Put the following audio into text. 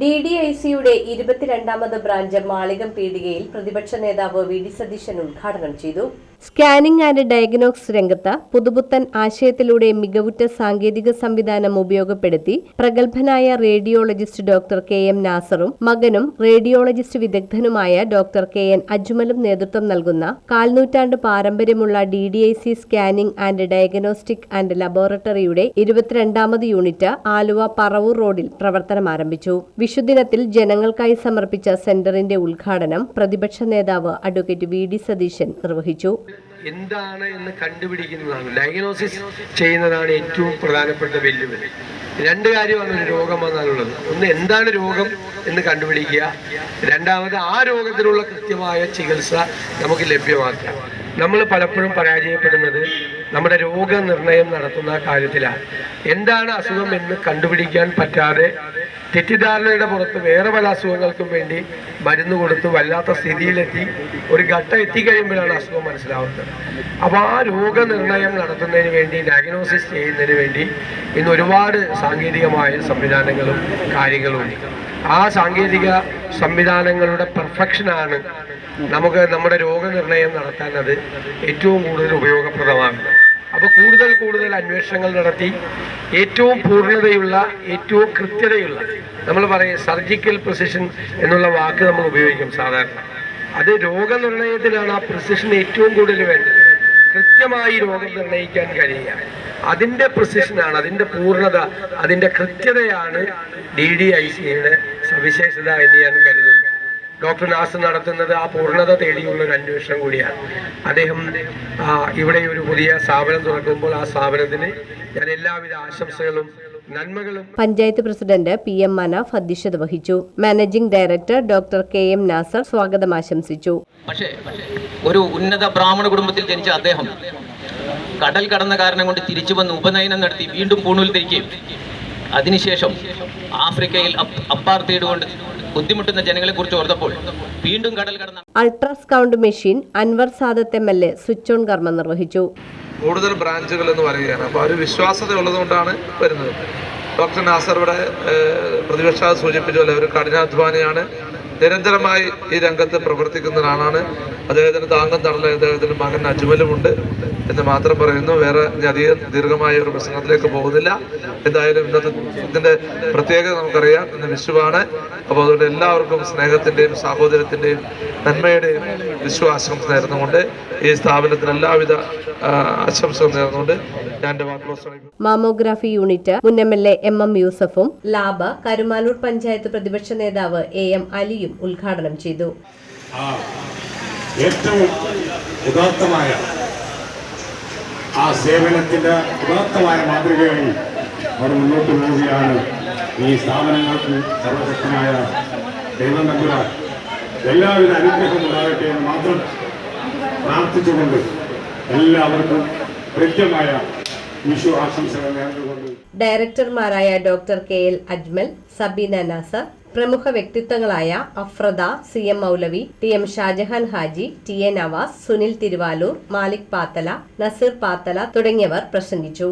D D I സിയുടെ ഇരുപത്തിരണ്ടാമത് branch Malikam പീടികയിൽ പ്രതിപക്ഷ നേതാവ് വി ഡി സതീശൻ ഉദ്ഘാടനം ചെയ്തു സ്കാനിംഗ് ആൻഡ് ഡയഗ്നോക്സ് രംഗത്ത് പുതുപുത്തൻ ആശയത്തിലൂടെ മികവുറ്റ സാങ്കേതിക സംവിധാനം ഉപയോഗപ്പെടുത്തി പ്രഗത്ഭനായ റേഡിയോളജിസ്റ്റ് ഡോക്ടർ കെ എം നാസറും മകനും റേഡിയോളജിസ്റ്റ് വിദഗ്ധനുമായ ഡോക്ടർ കെ എൻ അജ്മലും നേതൃത്വം നൽകുന്ന കാൽനൂറ്റാണ്ട് പാരമ്പര്യമുള്ള D D I C scanning and diagnostic and ലബോറട്ടറിയുടെ ഇരുപത്തിരണ്ടാമത് യൂണിറ്റ് ആലുവ പറവൂർ റോഡിൽ പ്രവർത്തനം ആരംഭിച്ചു. വിഷുദിനത്തിൽ ജനങ്ങൾക്കായി സമർപ്പിച്ച സെന്ററിന്റെ ഉദ്ഘാടനം പ്രതിപക്ഷ നേതാവ് അഡ്വക്കേറ്റ് വി ഡി സതീശൻ നിർവഹിച്ചു. എന്താണ് എന്ന് കണ്ടുപിടിക്കുന്നതാണ്. ഡയഗ്നോസിസ് ചെയ്യുന്നതാണ് ഏറ്റവും പ്രധാനപ്പെട്ട വെല്ലുവിളി. രണ്ട് കാര്യമാണ് ഒരു രോഗം വന്നാലുള്ളത്. ഒന്ന് എന്താണ് രോഗം എന്ന് കണ്ടുപിടിക്കുക. രണ്ടാമത് ആ രോഗത്തിനുള്ള കൃത്യമായ ചികിത്സ നമുക്ക് ലഭ്യമാക്കുക നമ്മൾ പലപ്പോഴും പരാജയപ്പെടുന്നത് നമ്മുടെ രോഗനിർണയം നടത്തുന്ന കാര്യത്തിലാണ്. എന്താണ് അസുഖം എന്ന് കണ്ടുപിടിക്കാൻ പറ്റാതെ തെറ്റിദ്ധാരണയുടെ പുറത്ത് വേറെ പല അസുഖങ്ങൾക്കും വേണ്ടി മരുന്ന് കൊടുത്ത് വല്ലാത്ത സ്ഥിതിയിലെത്തി ഒരു ഘട്ടം എത്തിക്കഴിയുമ്പോഴാണ് അസുഖം മനസ്സിലാവുന്നത്. അപ്പോൾ ആ രോഗനിർണയം നടത്തുന്നതിന് വേണ്ടി ഡയഗ്നോസിസ് ചെയ്യുന്നതിന് വേണ്ടി ഇന്ന് ഒരുപാട് സാങ്കേതികമായ സംവിധാനങ്ങളും കാര്യങ്ങളും ആ സാങ്കേതിക സംവിധാനങ്ങളുടെ പെർഫെക്ഷനാണ് നമുക്ക് നമ്മുടെ രോഗനിർണയം നടത്താൻ അത് ഏറ്റവും കൂടുതൽ ഉപയോഗപ്രദമാകുന്നത്. അപ്പോൾ കൂടുതൽ കൂടുതൽ അന്വേഷണങ്ങൾ നടത്തി ഏറ്റവും പൂർണതയുള്ള ഏറ്റവും കൃത്യതയുള്ള നമ്മൾ പറയും സർജിക്കൽ പ്രസിഷൻ എന്നുള്ള വാക്ക് നമ്മൾ ഉപയോഗിക്കും സാധാരണ. അത് രോഗനിർണയത്തിലാണ് ആ പ്രസിഷൻ ഏറ്റവും കൂടുതൽ വേണ്ടത്. കൃത്യമായി രോഗം നിർണയിക്കാൻ കഴിയുക. അതിന്റെ പ്രസിഷനാണ് അതിന്റെ പൂർണത അതിന്റെ കൃത്യതയാണ് ഡി ഡി ഐ സിയുടെ സവിശേഷത എന്ന് ഞാൻ കരുതുന്നു. ഡോക്ടർ നാസ് നടത്തുന്നത് ആ പൂർണത തേടിയുള്ള ഒരു അന്വേഷണം കൂടിയാണ്. അദ്ദേഹം ഇവിടെ ഒരു പുതിയ സ്ഥാപനം തുറക്കുമ്പോൾ ആ സ്ഥാപനത്തിന് ഞാൻ എല്ലാവിധ ആശംസകളും panchayat president P M Manaf അധ്യക്ഷത വഹിച്ചു. Managing director doctor K M Nasar സ്വാഗതം ആശംസിച്ചു. പക്ഷേ ഒരു ഉന്നത ബ്രാഹ്മണ കുടുംബത്തിൽ ജനിച്ച അദ്ദേഹം കടൽ കടന്ന കാരണം കൊണ്ട് തിരിച്ചു വന്ന് ഉപനയനം നടത്തി വീണ്ടും പൂണൂൽ തിരിക്കുകയും അതിനുശേഷം ആഫ്രിക്കയിൽ അപ്- അപ്പാർത്തൈഡ് കൊണ്ട് ബുദ്ധിമുട്ടുന്ന ജനങ്ങളെ കുറിച്ച് ഓർത്തപ്പോൾ വീണ്ടും കടൽ കടന്ന ultrasound machine Anwar Sadath M L A switch on കർമ്മം നിർവഹിച്ചു. കൂടുതൽ ബ്രാഞ്ചുകൾ എന്ന് പറയുകയാണ്. അപ്പോൾ ഒരു വിശ്വാസത ഉള്ളതുകൊണ്ടാണ് വരുന്നത്. ഡോക്ടർ നാസർ ഇവിടെ പ്രതിപക്ഷ സൂചിപ്പിച്ച പോലെ ഒരു കഠിനാധ്വാനിയാണ്. നിരന്തരമായി ഈ രംഗത്ത് പ്രവർത്തിക്കുന്ന ഒരാളാണ്. അദ്ദേഹത്തിന് താങ്കം തടല അദ്ദേഹത്തിന് മകൻ അജ്മലുമുണ്ട് എന്ന് മാത്രം പറയുന്നു. വേറെ അധികം ദീർഘമായ ഒരു പ്രസംഗത്തിലേക്ക് പോകുന്നില്ല. എന്തായാലും ഇന്നത്തെ ഇതിന്റെ പ്രത്യേകത നമുക്കറിയാം. ഇന്ന് വിഷുവാണ്. അപ്പോൾ അതുകൊണ്ട് എല്ലാവർക്കും സ്നേഹത്തിന്റെയും സാഹോദര്യത്തിന്റെയും നന്മയുടെയും വിശ്വാസം നേർന്നുകൊണ്ട് ഈ സ്ഥാപനത്തിന് എല്ലാവിധ ആശംസകൾ നേർന്നുകൊണ്ട് ഞാൻ എന്റെ വാക്കുകൾ അവസാനിപ്പിക്കുന്നു. മാമോഗ്രാഫി യൂണിറ്റ് മുൻ M L A M M യൂസഫും lab Karumalloor panchayat പ്രതിപക്ഷ നേതാവ് എ എം അലിയും ഉദ്ഘാടനം ചെയ്തു ഏറ്റവും ഉദാത്തമായ ആ സേവനത്തിന്റെ ഉദാത്തമായ മാതൃകയായി അവർ മുന്നോട്ട് പോവുകയാണ് ഈ സ്ഥാപനങ്ങൾക്ക് സർവശക്തനായ ദൈവം നമ്പുരാൻ എല്ലാവിധ അനുഗ്രഹം ഉണ്ടാകട്ടെ എന്ന് മാത്രം പ്രാർത്ഥിച്ചുകൊണ്ട് എല്ലാവർക്കും കൃത്യമായ വിഷു ആശംസകൾ നേർന്നുകൊണ്ട് ഡയറക്ടർമാരായ doctor K L Ajmal Sabeena Nasar പ്രമുഖ വ്യക്തിത്വങ്ങളായ അഫ്രദ C M Moulavi T M Shajahan Haji T A Navas Sunil Thiruvaloor Malik Pathala Naseer Pathala തുടങ്ങിയവർ പ്രസംഗിച്ചു.